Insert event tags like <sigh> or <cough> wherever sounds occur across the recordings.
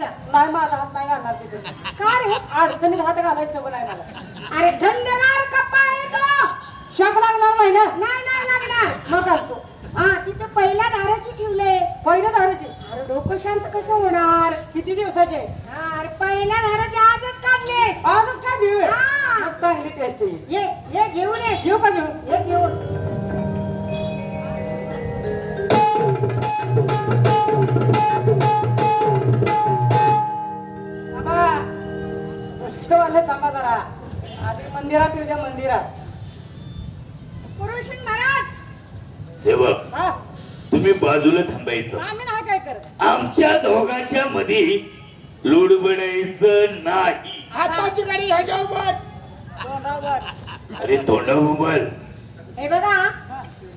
नाही माझा हात नाही घालणार तिथे. का रे? अडचणीत हात घालायचं सवय नाही मला. अरे थंडगार कप्पा आहे तो? शक लागणार नाही ना? नाही नाही लागणार. मग घालतो हा तिथे पहिल्या दाराची ठेवले. पहिल्या धाराचे अरे डोकं शांत कसं होणार? किती दिवसाचे? हा, अरे पहिल्या दाराचे आजच काढले. आजच काय घेऊ हा. चांगली टेस्ट येईल ये ये घेऊन ये. घेऊ का घेऊ ये घेऊन. आले थांबा जरा. आधी मंदिरात येऊ द्या मंदिरात. पुरुषन महाराज! सेवक हा? तुम्ही बाजूला थांबायचं. आम्ही नाही काय करत. आमच्या दोघांच्या मध्ये लुडबडायचं नाही. हाताची गाडी तोंडावर. अरे तोंडा मोबाईल हे बघा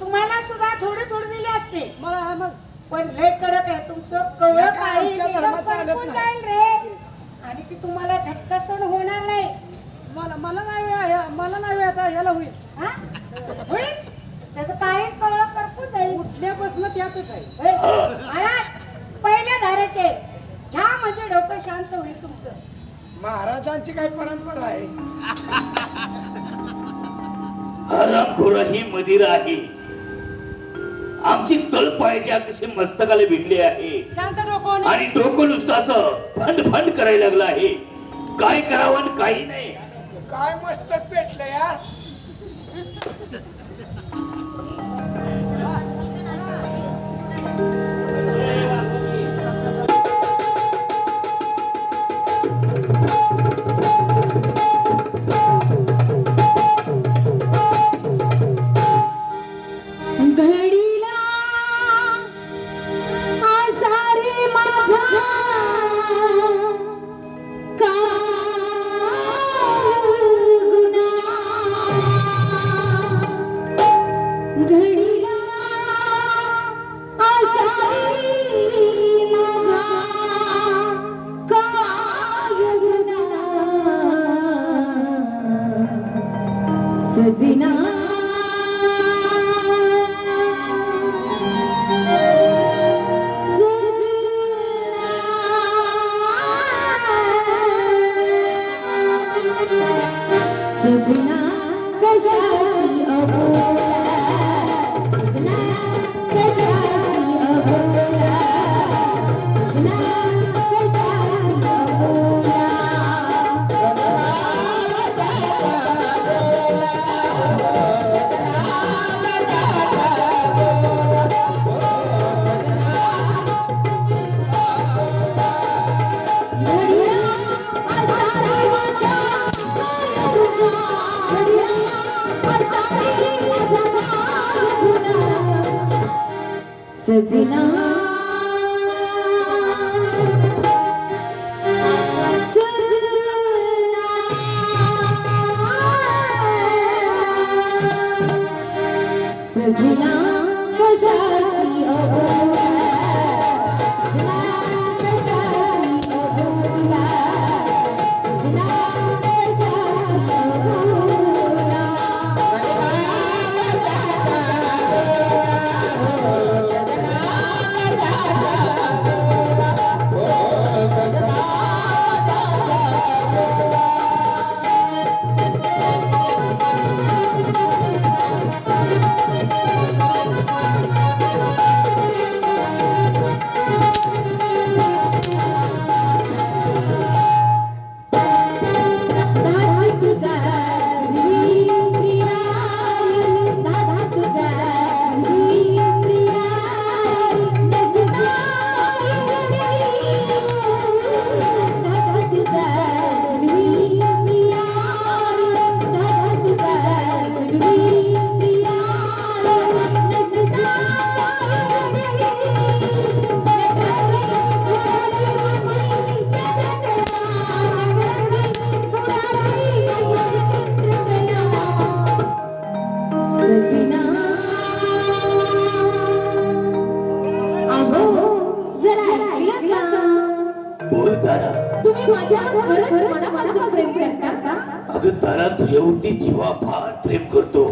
तुम्हाला सुद्धा थोडे थोडे दिले असते. मग हा मग. पण लय कडक आहे तुमचं कवळ नका, काळी आमच्या एकदम धर्मात चालत करपून नाही. जाईल रे. आणि ती तुम्हाला झटका सण होणार नाही. मला मला नाही वेळ आहे, मला नाही वेळ आता याला होईल. हा? होईल? त्याचं काहीच कवळ करपून जाईल उठल्यापासून त्यातच आहे. होय? महाराज पहिल्या धाराचे. घ्या म्हणजे डोकं शांत होईल तुमचं. महाराजांची काय परंपरा आहे? <laughs> हरामखोर ही मदिरा आहे. आमची तळपायाच्या कशी मस्तकाला भिडली आहे. आणि डोकं नुसतं असं फंड फंड करायला लागलं आहे. काय करावं आणि काही नाही. काय मस्तक पेटलं या? सजना सजना अगं तारा तुझ्यावरती जीवा फार प्रेम करतो.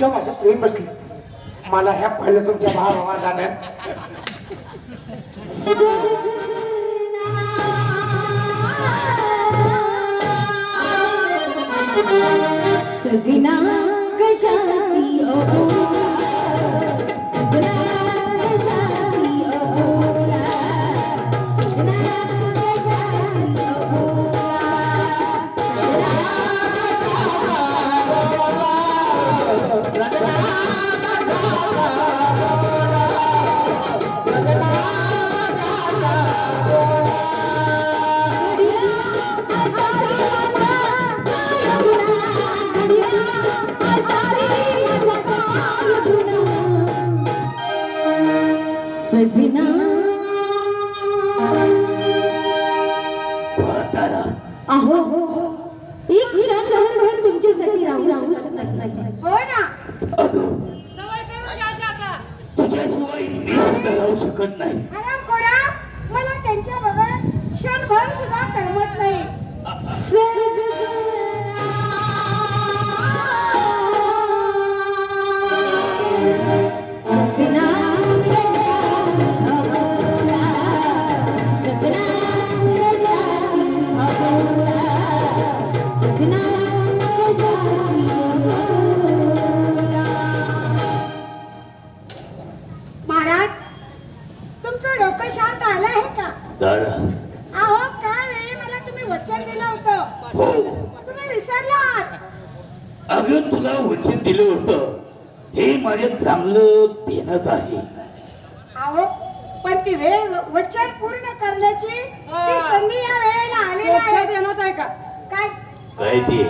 तुमच्या माझं प्रेम बसले. मला ह्या पहिलं तुमच्या भावा जाण्यात सजना कशाची? अबोला दिलं होतं. हे माझ्या चांगलं देणत आहे. अहो पण ती वेळ वचन पूर्ण करण्याची ती संधी या वेळेला आलेली लक्षात आहे येणार आहे का? काय? काय ते?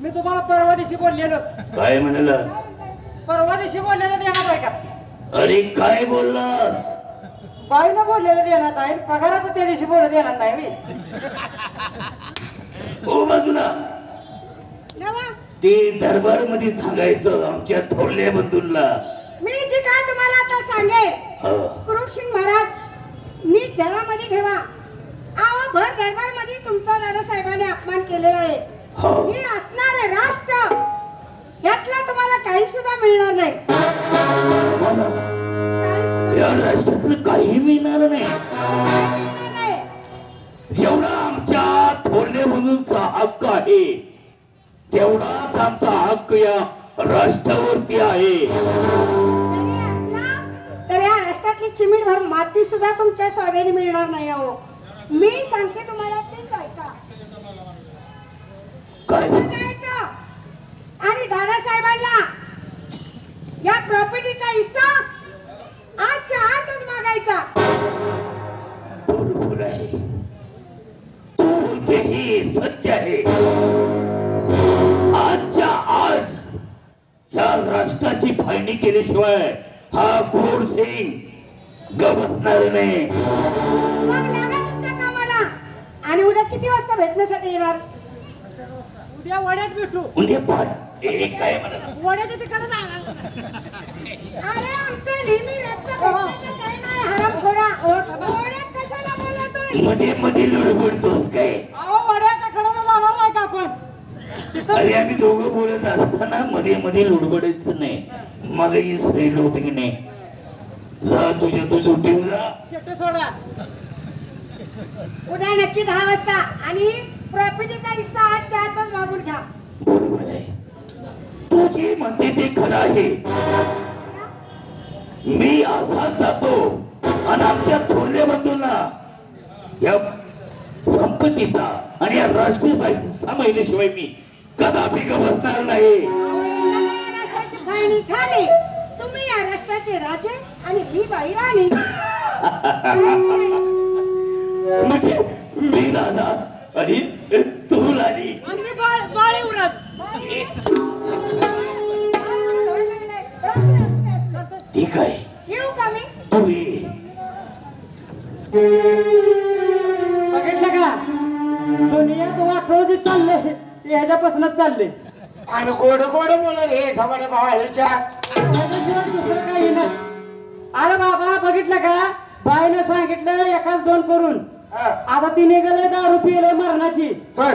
मी तुम्हाला परवा दिवशी बोललेलो. काय म्हणालास? परवा दिवशी बोललेलं देण्यात आहे का? अरे काय बोललास? बाईनं बोललेलं देण्यात आहे. पगाराचं त्या दिवशी बोलत येणार नाही मी. हो बाजूला. नवा ते दरबारमध्ये सांगायचं आमच्या थोरल्या बंधूंना मी जे काय तुम्हाला आता सांगेल हा. कुरुक्षिंग महाराज नीट घरामध्ये ठेवा अहो भर दरबारमध्ये तुमचा दादासाहेबांनी अपमान केलेला आहे हा. हे असणारे राष्ट्र यातला तुम्हाला काही सुद्धा मिळणार नाही सुद्धा या राष्ट्रातलं काही मिळणार नाही. जेवढा आमच्या थोरल्या बंधूंचा हक्क आहे तेवढाच आमचा हक्क या राष्ट्रावरती आहे. तर या राष्ट्रातली चिमीटभर माती सुद्धा तुमच्या स्वाधीन मिळणार नाही अहो. मी सांगते तुम्हाला केल्याशिवाय हा घोड सिंग गवतणार नाही. मग लागा तुमच्या कामाला. आणि उद्या किती वाजता भेटण्यासाठी येणार? उद्या वड्यात भेटू. उद्या पाठ काय म्हणत वड्याच्या तिकडे जाणार अरे आमचं नेहमी रातचं भेटण्याचं time आहे, हरामखोरा. ओरडत कशाला बोलतोय? मध्ये मध्ये लडबडतोस काय? अहो वड्याच्या कडे जाणार नाही का आपण? अरे आम्ही दोघं बोलत असताना मध्ये मध्ये लुडबडायचं नाही. मला ही की नाही जा तुझ्या तू ड्युटीवर जा. उद्या नक्की दहा वाजता आणि प्रॉपर्टीचा हिस्सा आज चहाचाच मागून घ्या. बरोबर आहे. तू जे म्हणते ते खरं आहे. मी असाच जातो आणि आमच्या थोरल्या बंधूंना या संपत्तीचा आणि या राष्ट्रीय हिस्सा महिलेशिवाय मी कदापि ग बसणार नाही. फाळणी झाली. तुम्ही या राष्ट्राचे राजे आणि मी बाई राणी. म्हणजे मी राजा आणि तू राणी. आणि मी बाळ ठीक आहे. येऊ का मी? तू ये बघितलं का? दुनियात वाटोळ जे चाललंय ते ह्याच्यापासूनच चाललंय आणि गोड गोड बोलत हे भावाच्या ह्याच्याशिवाय दुसरं काही अरे बाबा बघितलं का? बाईनं सांगितलं एकाच दोन करून. आता ती निघाले दारू पिले मरणाची. बर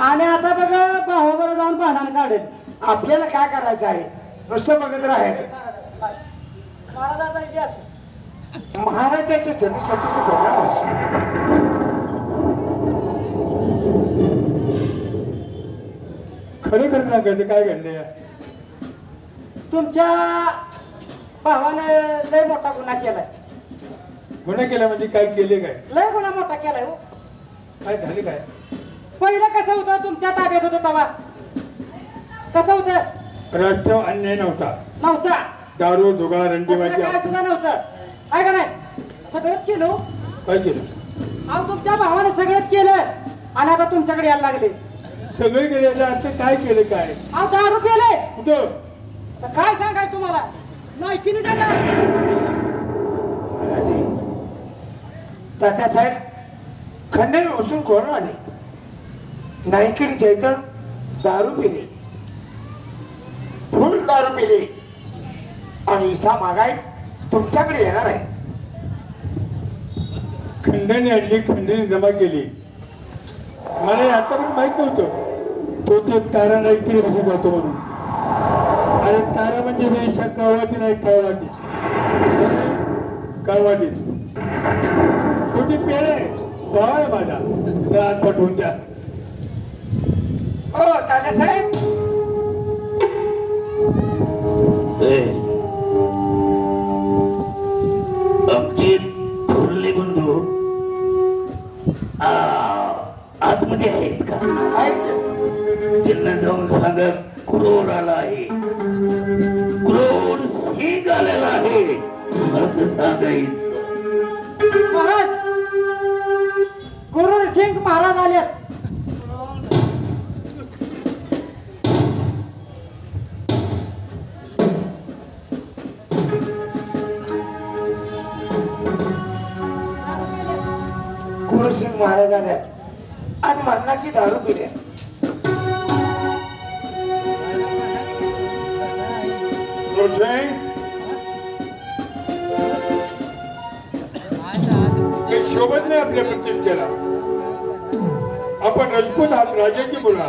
आणि आता बघा भावाबरोबर जाऊन भांडण काढेल. आपल्याला काय करायचं आहे? नुसतं बघत राहायचं. महाराजाचा इतिहास. महाराजाच्या जन्मशतीचा प्रोग्राम असतो. खरं खरं सांगायचं काय घडलंय? तुमच्या भावाने लय मोठा गुन्हा केलाय. गुन्हा केला म्हणजे काय केले काय? लय गुन्हा मोठा केलाय हो. काय झाले काय? पहिलं कसं होतं? तुमच्या ताब्यात होतं तवा. कसं होतं? राष्ट्र अन्याय नव्हता. नव्हता. दारू जुगार तसलं रंडीबाजी काय सुद्धा नव्हतं. आहे का नाही? सगळंच केलं हो. काय केलं? अहो तुमच्या भावाने सगळंच केलं. आणि आता तुमच्याकडे यायला लागले. सगळे गेले आता काय केलं काय? अहो दारू केले कुठं? तर काय सांगाय तुम्हाला? नायकीने जाता महाराजी तात्यासाहेब खंडन उचलून कोण आले? नायकीने चैतन दारू पिली. फुल दारू पिली. आणि इसा मागाय तुमच्याकडे येणार आहे. खंडणी आणली खंडणी जमा केली. मला हे आता पण माहीत नव्हतं. तो ते तारा नाही तरी बसून जातो म्हणून. अरे तारा म्हणजे वेशा कळवाती नाही कळवाती कळवाती छोटी पेड आहे. भाव आहे माझा. त्या हात पाठवून द्या. हो ए, आमचे थोरले बंधू आ, आतमध्ये आहेत का? ऐकलं त्यांना जाऊन सांगा क्रोर आला आहे. क्रोर सिंग आलेला आहे. असं सांगायचं. महाराज गुरु सिंग महाराज आले. महाराज आल्या आणि मरणाची दारू पिल्या आपल्या प्रतिष्ठेला. आपण राजपूत आहात राजाची मुला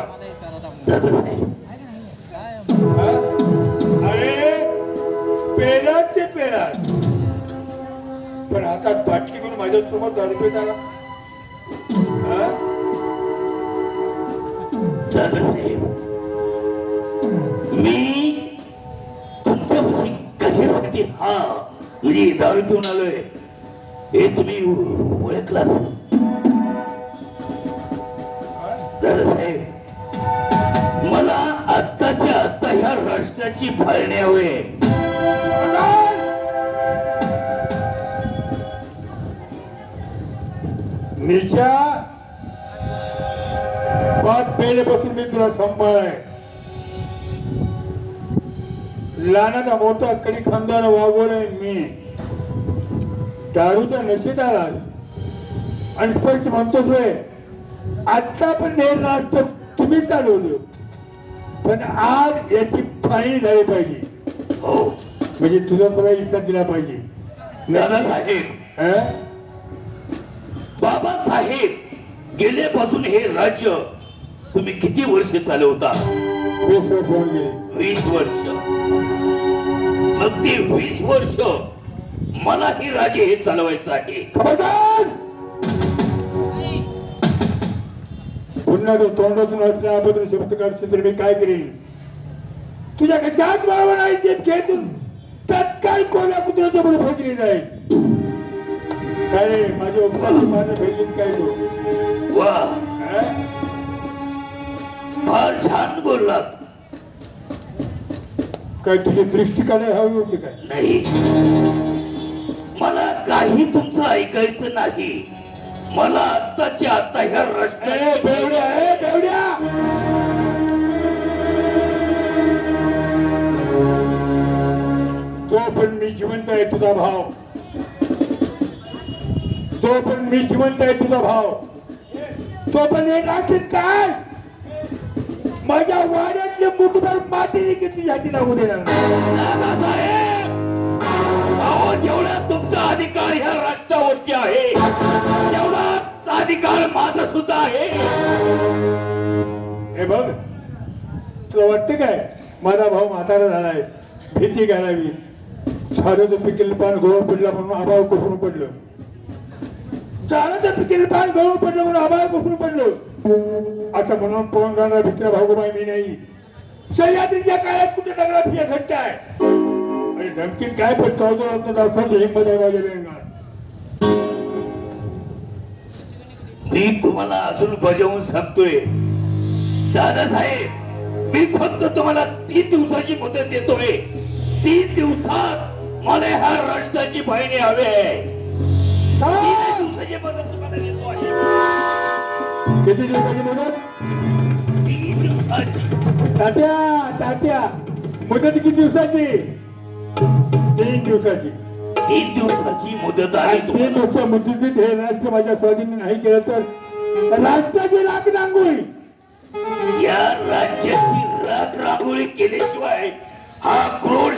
अरे पेलात ते पेलात. पण हातात बाटली घेऊन माझ्यासमोर दारू पेत आला मी तुमच्यापाशी कशासाठी हा? म्हणजे दारू पिऊन आलोय. हे तुम्ही ओळखलास दादासाहेब मला आत्ताच्या आत्ता ह्या राष्ट्राची फाळणी हवे. मीच्या पाच पहिल्यापासून मी तुला सांभाळ लहानाचा मोठा कडी खानदार वागवलंय मी. दारूच्या नशेत आलास. आणि स्पष्ट म्हणतोच होय आता पण हे राष्ट्र तुम्ही चालवलं. पण आज याची फाळणी झाली पाहिजे. हो. म्हणजे तुला तुला इच्छा दिला पाहिजे? दादासाहेब. अं? बाबासाहेब गेल्यापासून हे राज्य तुम्ही किती वर्ष चालवता? वीस वर्ष वीस वर्ष. मग ते वीस वर्ष. मला ही राजे हे चालवायचं आहे. खबरदार! पुन्हा तो तोंडातून असल्या अभद्र शब्द काढशील तर मी काय करेन? तुझ्याकडे जात बरोबर आहे ते घेतून तत्काळ कोल्या कुत्र्याच्या पुढे फेकली जाईल. काय रे माझे उपवास माझं फेकलीत काय तू? वा? फार छान बोललात काय तुझी दृष्टी काढायला हवी होती काय? नाही. मला काही तुमचं ऐकायचं नाही. मला आत्ताच्या आता ह्या बेवड्या तो पण मी जिवंत आहे तुझा भाव. तो पण मी जिवंत आहे तुझा भाव. तो पण हे राखीत काय? माझ्या वाड्यातले मुठभर माती की तुझ्या हाती लागू देणार? अहो जेवढा तुमचा अधिकार ह्या राष्ट्रावरती आहे तेवढाच अधिकार माझा सुद्धा आहे. हे बघ तुला वाटतं काय? माझा भाऊ म्हातारा झालाय भीती घालावी. झाडाचं पिकेल पान गळून पडलं म्हणून आभाव कोसळून पडलं. झाडाचं पिकेल पान गळून पडलं म्हणून आभाव कोसळून पडलं. असं म्हणून पळून जाणार भित्र भागोबाई मी नाही. सह्याद्रीच्या काळात कुठे दगडा फिया घट्ट आहे आणि धमकीत काय पण चौदा रत्न दाखवतो माझ्या बेंगात मी तुम्हाला अजून बजावून सांगतोय. दादासाहेब मी फक्त तुम्हाला तीन दिवसाची मुदत देतोय. तीन दिवसात मला ह्या राष्ट्राची बहिणी हवी आहे. दिवसाची मुदत तुम्हाला देतो आहे. किती दिवसाची मुदत? तीन दिवसाची. तात्या तात्या. मुदत किती दिवसाची? तीन दिवसाची. तीन दिवसाची मुदत आहे तीन तुम्हाला. मुदतीत हे राज्य माझ्या स्वाधीन नाही केलं तर राष्ट्राची राख रांगोळी. या राज्याची राख रांगोळी केल्याशिवाय हा क्रोड